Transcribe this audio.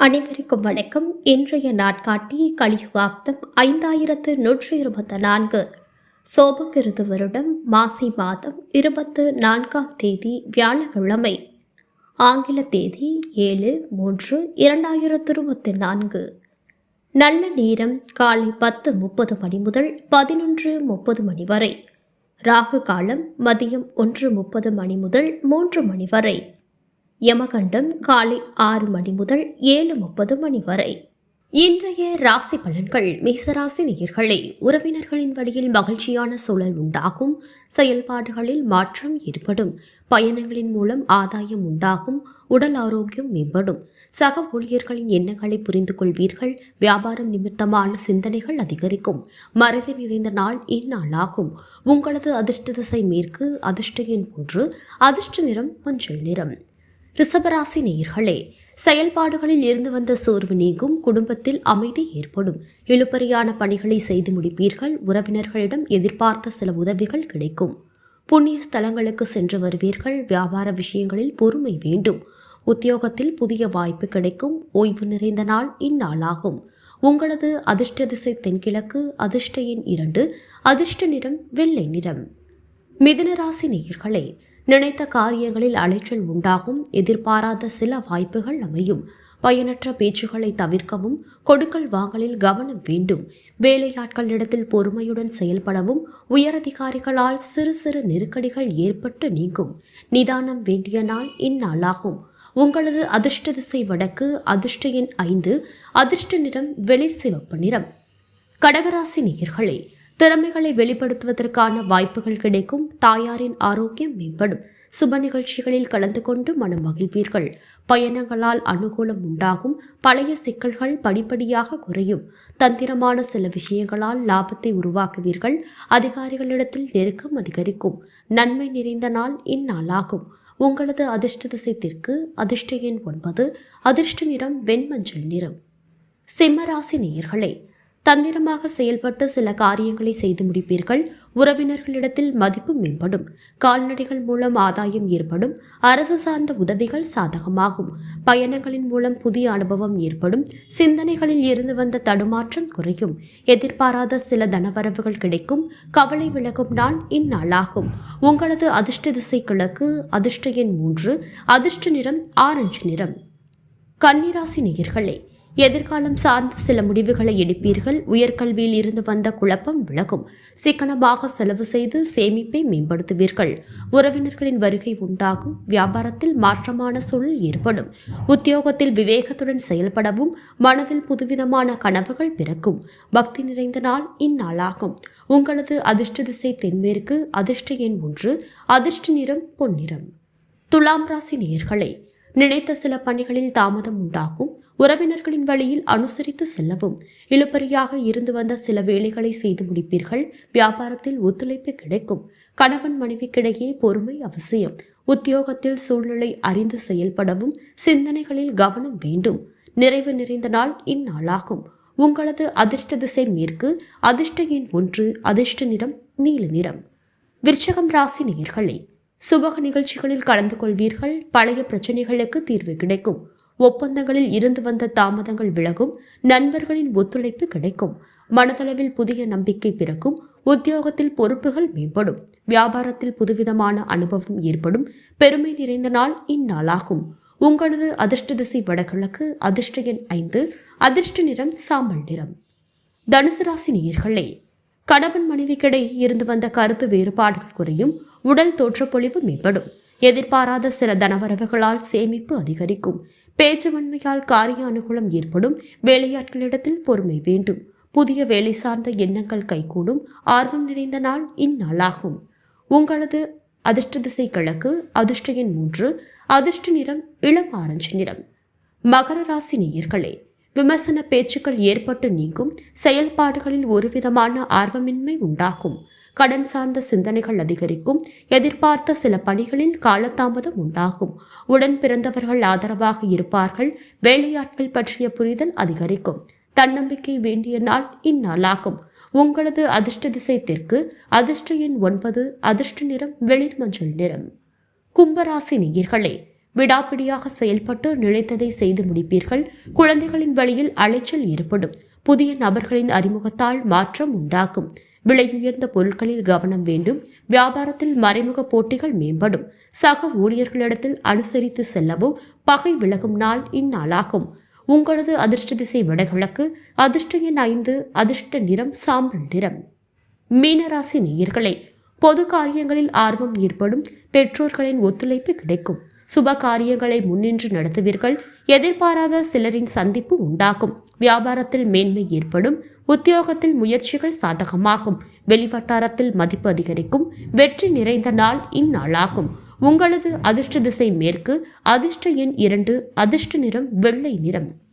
அனைவருக்கும் வணக்கம். இன்றைய நாட்காட்டி கலியுகாப்தம் ஐந்தாயிரத்து நூற்றி இருபத்தி நான்கு. சோபகிருது வருடம் மாசி மாதம் இருபத்து நான்காம் தேதி வியாழக்கிழமை. ஆங்கில தேதி ஏழு மூன்று இரண்டாயிரத்து இருபத்தி நான்கு. நல்ல நேரம் காலை பத்து முப்பது மணி முதல் பதினொன்று முப்பது மணி வரை. ராகு காலம் மதியம் ஒன்று முப்பது மணி முதல் மூன்று மணி வரை. யமகண்டம் காலை ஆறு மணி முதல் ஏழு முப்பது மணி வரை. இன்றைய ராசி பலன்கள் மேசராசி நேயர்களே உறவினர்களின் வழியில் மகிழ்ச்சியான சூழல் உண்டாகும் செயல்பாடுகளில் மாற்றம் ஏற்படும் பயணங்களின் மூலம் ஆதாயம் உண்டாகும் உடல் ஆரோக்கியம் மேம்படும். சக ஊழியர்களின் எண்ணங்களை புரிந்து கொள்வீர்கள் வியாபாரம் நிமித்தமான சிந்தனைகள் அதிகரிக்கும் மறைவு நிறைந்த நாள் இந்நாளாகும். உங்களது அதிர்ஷ்ட திசை மேற்கு அதிர்ஷ்ட எண் ஒன்று அதிர்ஷ்ட நிறம் மஞ்சள் நிறம். ரிஷபராசி நேயர்களே செயல்பாடுகளில் இருந்து வந்த சோர்வு நீங்கும் குடும்பத்தில் அமைதி ஏற்படும். இழுபறியான பணிகளை செய்து முடிப்பீர்கள் உறவினர்களிடம் எதிர்பார்த்த சில உதவிகள் கிடைக்கும். புண்ணிய ஸ்தலங்களுக்கு சென்று வருவீர்கள் வியாபார விஷயங்களில் பொறுமை வேண்டும். உத்தியோகத்தில் புதிய வாய்ப்பு கிடைக்கும் ஓய்வு நிறைந்த நாள் இந்நாளாகும். உங்களது அதிர்ஷ்ட திசை தென்கிழக்கு அதிர்ஷ்ட எண் இரண்டு அதிர்ஷ்ட நிறம் வெள்ளை நிறம். மிதுனராசி நேயர்களே நினைத்த காரியங்களில் அலைச்சல் உண்டாகும் எதிர்பாராத சில வாய்ப்புகள் அமையும். பயனற்ற பேச்சுகளை தவிர்க்கவும் கொடுக்கல் வாங்கலில் கவனம் வேண்டும். வேலையாட்களிடத்தில் பொறுமையுடன் செயல்படவும் உயரதிகாரிகளால் சிறு சிறு நெருக்கடிகள் ஏற்பட்டு நீங்கும். நிதானம் வேண்டிய நாள் இந்நாளாகும். உங்களது அதிர்ஷ்ட திசை வடக்கு அதிர்ஷ்ட எண் ஐந்து அதிர்ஷ்ட நிறம் வெளிர் சிவப்பு நிறம். கடகராசி நேயர்களே திறமைகளை வெளிப்படுத்துவதற்கான வாய்ப்புகள் கிடைக்கும். தாயாரின் ஆரோக்கியம் மேம்படும். சுப நிகழ்ச்சிகளில் கலந்து கொண்டு மனம் மகிழ்வீர்கள். பயணங்களால் அனுகூலம் உண்டாகும். பழைய சிக்கல்கள் படிப்படியாக குறையும். தந்திரமான சில விஷயங்களால் லாபத்தை உருவாக்குவீர்கள். அதிகாரிகளிடத்தில் நெருக்கம் அதிகரிக்கும். நன்மை நிறைந்த நாள் இந்நாளாகும். உங்களது அதிர்ஷ்ட திசை தெற்கு அதிர்ஷ்ட எண் ஒன்பது அதிர்ஷ்ட நிறம் வெண்மஞ்சள் நிறம். சிம்மராசி நேயர்களே தந்திரமாக செயல்பட்டு சில காரியங்களை செய்து முடிப்பீர்கள். உறவினர்களிடத்தில் மதிப்பு மேம்படும். கால்நடைகள் மூலம் ஆதாயம் ஏற்படும். அரசு சார்ந்த உதவிகள் சாதகமாகும். பயணங்களின் மூலம் புதிய அனுபவம் ஏற்படும். சிந்தனைகளில் இருந்து வந்த தடுமாற்றம் குறையும். எதிர்பாராத சில தனவரவுகள் கிடைக்கும். கவலை விலகும் நாள் இந்நாளாகும். உங்களது அதிர்ஷ்ட திசை கிழக்கு அதிர்ஷ்ட எண் மூன்று அதிர்ஷ்ட நிறம் ஆரஞ்சு நிறம். கன்னிராசி நேயர்களே எதிர்காலம் சார்ந்த சில முடிவுகளை எடுப்பீர்கள். உயர்கல்வியில் இருந்து வந்த குழப்பம் விலகும். சிக்கனமாக செலவு செய்து சேமிப்பை மேம்படுத்துவீர்கள். உறவினர்களின் வருகை உண்டாகும். வியாபாரத்தில் மாற்றமான சூழல் ஏற்படும். உத்தியோகத்தில் விவேகத்துடன் செயல்படவும் மனதில் புதுவிதமான கனவுகள் பிறக்கும். பக்தி நிறைந்த நாள் இந்நாளாகும். உங்களது அதிர்ஷ்ட திசை தென்மேற்கு அதிர்ஷ்ட எண் ஒன்று அதிர்ஷ்ட நிறம் பொன்னிறம். துலாம் ராசி நேயர்களே நினைத்த சில பணிகளில் தாமதம் உண்டாகும். உறவினர்களின் வழியில் அனுசரித்து செல்லவும். இழுபறியாக இருந்து வந்த சில வேலைகளை செய்து முடிப்பீர்கள். வியாபாரத்தில் ஒத்துழைப்பு கிடைக்கும். கணவன் மனைவிக்கிடையே பொறுமை அவசியம். உத்தியோகத்தில் சூழ்நிலை அறிந்து செயல்படவும் சிந்தனைகளில் கவனம் வேண்டும். நிறைவு நிறைந்த நாள் இந்நாளாகும். உங்களது அதிர்ஷ்ட திசை மேற்கு அதிர்ஷ்ட எண் ஒன்று அதிர்ஷ்ட நிறம் நீல நிறம். விருச்சகம் ராசி நேயர்களே சுபக நிகழ்ச்சிகளில் கலந்து கொள்வீர்கள். பழைய பிரச்சனைகளுக்கு தீர்வு கிடைக்கும். ஒப்பந்தங்களில் இருந்து வந்த தாமதங்கள் விலகும். நண்பர்களின் ஒத்துழைப்பு கிடைக்கும். மனதளவில் புதிய நம்பிக்கை பிறக்கும். உத்தியோகத்தில் பொறுப்புகள் மேம்படும். வியாபாரத்தில் புதுவிதமான அனுபவம் ஏற்படும். பெருமை நிறைந்த நாள் இந்நாளாகும். உங்களது அதிர்ஷ்ட திசை வடகிழக்கு அதிர்ஷ்ட எண் ஐந்து அதிர்ஷ்ட நிறம் சாம்பல் நிறம். தனுசு ராசி நேயர்களே கணவன் மனைவிக்கிடையே இருந்து வந்த கருத்து வேறுபாடுகள் குறையும் உடல் தோற்றப்பொழிவு மேம்படும். எதிர்பாராத சில தனவரவுகளால் சேமிப்பு அதிகரிக்கும். பேச்சுவன்மையால் காரிய அனுகூலம் ஏற்படும். வேலையாட்களிடத்தில் பொறுமை வேண்டும். புதிய வேலை சார்ந்த எண்ணங்கள் கைகூடும். ஆர்வம் நிறைந்த நாள் இந்நாளாகும். உங்களது அதிர்ஷ்ட திசை கிழக்கு அதிர்ஷ்ட எண் மூன்று அதிர்ஷ்ட நிறம் இளம் ஆரஞ்சு நிறம். மகர ராசி நேயர்களே விமர்சன பேச்சுக்கள் ஏற்பட்டு நீங்கும் செயல்பாடுகளில் ஒருவிதமான ஆர்வமின்மை உண்டாகும். கடன் சார்ந்த சிந்தனைகள் அதிகரிக்கும் எதிர்பார்த்த சில பணிகளில் காலதாமதம் உண்டாகும். உடன் பிறந்தவர்கள் ஆதரவாக இருப்பார்கள் வேலையாட்கள் பற்றிய புரிதல் அதிகரிக்கும். தன்னம்பிக்கை வேண்டிய நாள் இந்நாளாகும். உங்களது அதிர்ஷ்ட திசை தெற்கு அதிர்ஷ்ட எண் ஒன்பது அதிர்ஷ்ட நிறம் வெளிர் மஞ்சள் நிறம். கும்பராசி நேயர்களே விடாப்பிடியாக செயல்பட்டு நினைத்ததை செய்து முடிப்பீர்கள். குழந்தைகளின் வழியில் அலைச்சல் ஏற்படும். புதிய நபர்களின் அறிமுகத்தால் மாற்றம் உண்டாகும். விலையுயர்ந்த பொருட்களில் கவனம் வேண்டும். வியாபாரத்தில் மறைமுக போட்டிகள் மேம்படும். சக ஊழியர்களிடத்தில் அனுசரித்து செல்லவும் பகை விலகும் நாள் இந்நாளாகும். உங்களது அதிர்ஷ்ட திசை வடகிழக்கு அதிர்ஷ்ட எண் ஐந்து அதிர்ஷ்ட நிறம் சாம்பல் நிறம். மீனராசி நேயர்களே பொது காரியங்களில் ஆர்வம் ஏற்படும். பெற்றோர்களின் ஒத்துழைப்பு கிடைக்கும். சுப காரியங்களை முன்னின்று நடத்துவீர்கள். எதிர்பாராத சிலரின் சந்திப்பு உண்டாகும். வியாபாரத்தில் மேன்மை ஏற்படும். உத்தியோகத்தில் முயற்சிகள் சாதகமாகும். வெளிவட்டாரத்தில் மதிப்பு அதிகரிக்கும். வெற்றி நிறைந்த நாள் இந்நாளாகும். உங்களது அதிர்ஷ்ட திசை மேற்கு. அதிர்ஷ்ட எண் இரண்டு. அதிர்ஷ்ட நிறம் வெள்ளை நிறம்.